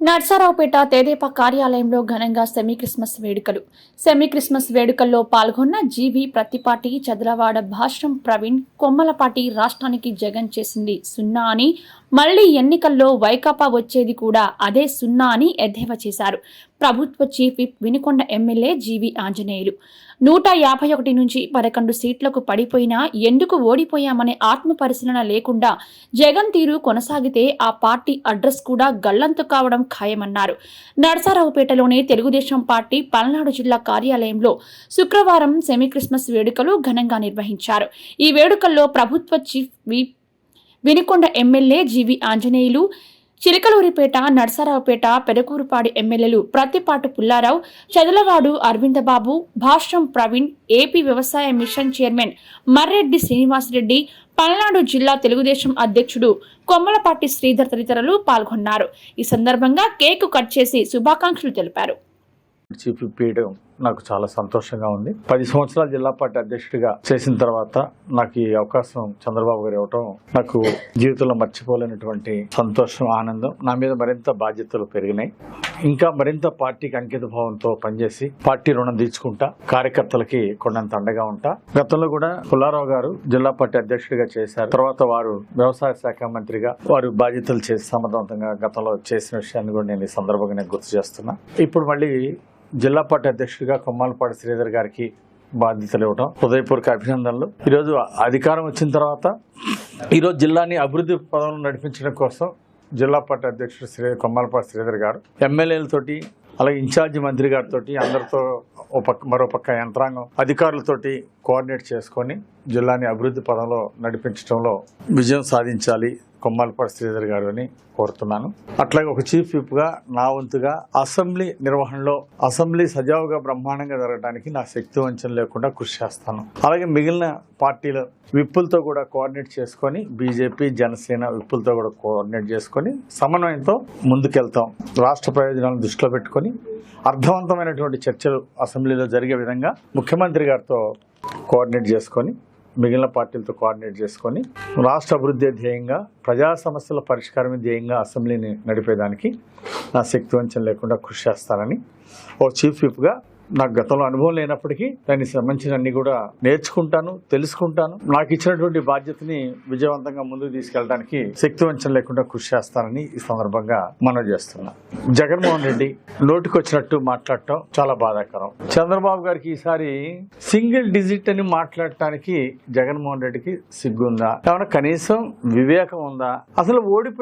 నర్సారావుపేట తెదేపా కార్యాలయంలో ఘనంగా సెమీ క్రిస్మస్ వేడుకలు. సెమీ క్రిస్మస్ వేడుకల్లో పాల్గొన్న జీవి ప్రతిపాటి చదలవాడ భాష్యం ప్రవీణ్ కొమ్మలపాటి రాష్ట్రానికి జగన్ చేసింది సున్నా అని మళ్ళీ ఎన్నికల్లో వైకాపా వచ్చేది కూడా అదే సున్నా అని ఎద్దేవా చేశారు. ప్రభుత్వ chief whip Vinukonda MLA GV Anjaneyulu. నూట యాభై ఒకటి నుంచి పదకొండు సీట్లకు పడిపోయినా ఎందుకు ఓడిపోయామనే ఆత్మ పరిశీలన లేకుండా జగన్ తీరు కొనసాగితే ఆ పార్టీ అడ్రస్ కూడా గల్లంతు కావడం ఖాయమన్నారు. నరసారావుపేటలోని తెలుగుదేశం పార్టీ పల్నాడు జిల్లా కార్యాలయంలో శుక్రవారం సెమీ క్రిస్మస్ వేడుకలు ఘనంగా నిర్వహించారు. ఈ వేడుకల్లో ప్రభుత్వ chief whip Vinukonda MLA GV Anjaneyulu Chilakaluripet Narasaraopet Pedakurapadu ఎమ్మెల్యేలు ప్రత్తిపాటు పుల్లారావు చదలవాడు అరవిందబాబు భాష్యం ప్రవీణ్ ఏపీ వ్యవసాయ మిషన్ చైర్మన్ మర్రెడ్డి శ్రీనివాసరెడ్డి పల్నాడు జిల్లా తెలుగుదేశం అధ్యక్షుడు కొమ్మలపాటి శ్రీధర్ తదితరులు పాల్గొన్నారు. ఈ సందర్భంగా కేకు కట్ చేసి శుభాకాంక్షలు తెలిపారు. నాకు చాలా సంతోషంగా ఉంది. పది సంవత్సరాలు జిల్లా పార్టీ అధ్యక్షుడిగా చేసిన తర్వాత నాకు ఈ అవకాశం చంద్రబాబు గారు ఇవ్వటం నాకు జీవితంలో మర్చిపోలేనటువంటి సంతోషం ఆనందం. నా మీద మరింత బాధ్యతలు పెరిగినాయి. ఇంకా మరింత పార్టీకి అంకిత భావంతో పనిచేసి పార్టీ రుణం తీర్చుకుంటా కార్యకర్తలకి కొండంత అండగా ఉంటా. గతంలో కూడా పుల్లారావు గారు జిల్లా పార్టీ అధ్యక్షుడిగా చేశారు. తర్వాత వారు వ్యవసాయ శాఖ మంత్రిగా వారు బాధ్యతలు చేసి సమర్థవంతంగా గతంలో చేసిన విషయాన్ని కూడా నేను ఈ సందర్భంగా నేను గుర్తు చేస్తున్నా. ఇప్పుడు మళ్ళీ జిల్లా పార్టీ అధ్యక్షుడిగా కొమ్మాలపాటి శ్రీధర్ గారికి బాధ్యతలు ఇవ్వడం హృదయపూర్వక అభినందనలు. ఈరోజు అధికారం వచ్చిన తర్వాత ఈరోజు జిల్లాని అభివృద్ధి పదంలో నడిపించడం కోసం జిల్లా పార్టీ అధ్యక్షుడు శ్రీ కొమ్మాలపాటి శ్రీధర్ గారు ఎమ్మెల్యేలతోటి అలాగే ఇన్ఛార్జి మంత్రి గారితో అందరితో ఓ పక్క మరో పక్క యంత్రాంగం అధికారులతోటి కోఆర్డినేట్ చేసుకొని జిల్లాని అభివృద్ధి పదంలో నడిపించడంలో విజయం సాధించాలి కొమ్మాలపాటి శ్రీధర్ గారు అని కోరుతున్నాను. అట్లాగే ఒక చీఫ్ విప్గా నా వంతుగా అసెంబ్లీ నిర్వహణలో అసెంబ్లీ సజావుగా బ్రహ్మాండంగా జరగడానికి నా శక్తి వంచన లేకుండా కృషి చేస్తాను. అలాగే మిగిలిన పార్టీల విప్పులతో కూడా కోఆర్డినేట్ చేసుకొని బీజేపీ జనసేన విప్పులతో కూడా కోఆర్డినేట్ చేసుకొని సమన్వయంతో ముందుకెళ్తాం. రాష్ట్ర ప్రయోజనాలను దృష్టిలో పెట్టుకొని అర్థవంతమైనటువంటి చర్చలు అసెంబ్లీలో జరిగే విధంగా ముఖ్యమంత్రి గారితో కోఆర్డినేట్ చేసుకొని మిగిలిన పార్టీలతో కోఆర్డినేట్ చేసుకొని రాష్ట్ర అభివృద్ధి ధ్యేయంగా ప్రజా సమస్యల పరిష్కారమే ధ్యేయంగా అసెంబ్లీని నడిపేదానికి నా శక్తి వంచన లేకుండా కృషి చేస్తానని ఓ చీఫ్ విప్గా నాకు గతంలో అనుభవం లేనప్పటికీ దానికి సంబంధించిన అన్ని కూడా నేర్చుకుంటాను తెలుసుకుంటాను. నాకు ఇచ్చినటువంటి బాధ్యతని విజయవంతంగా ముందుకు తీసుకెళ్ళడానికి శక్తి వంచన లేకుండా కృషి చేస్తానని ఈ సందర్భంగా మనం చేస్తున్నా. జగన్మోహన్ రెడ్డి నోటికొచ్చినట్టు మాట్లాడటం చాలా బాధాకరం. చంద్రబాబు గారికి ఈసారి సింగిల్ డిజిట్ అని మాట్లాడటానికి జగన్మోహన్ రెడ్డికి సిగ్గుందా? కావున కనీసం వివేకం ఉందా? అసలు ఓడిపోయి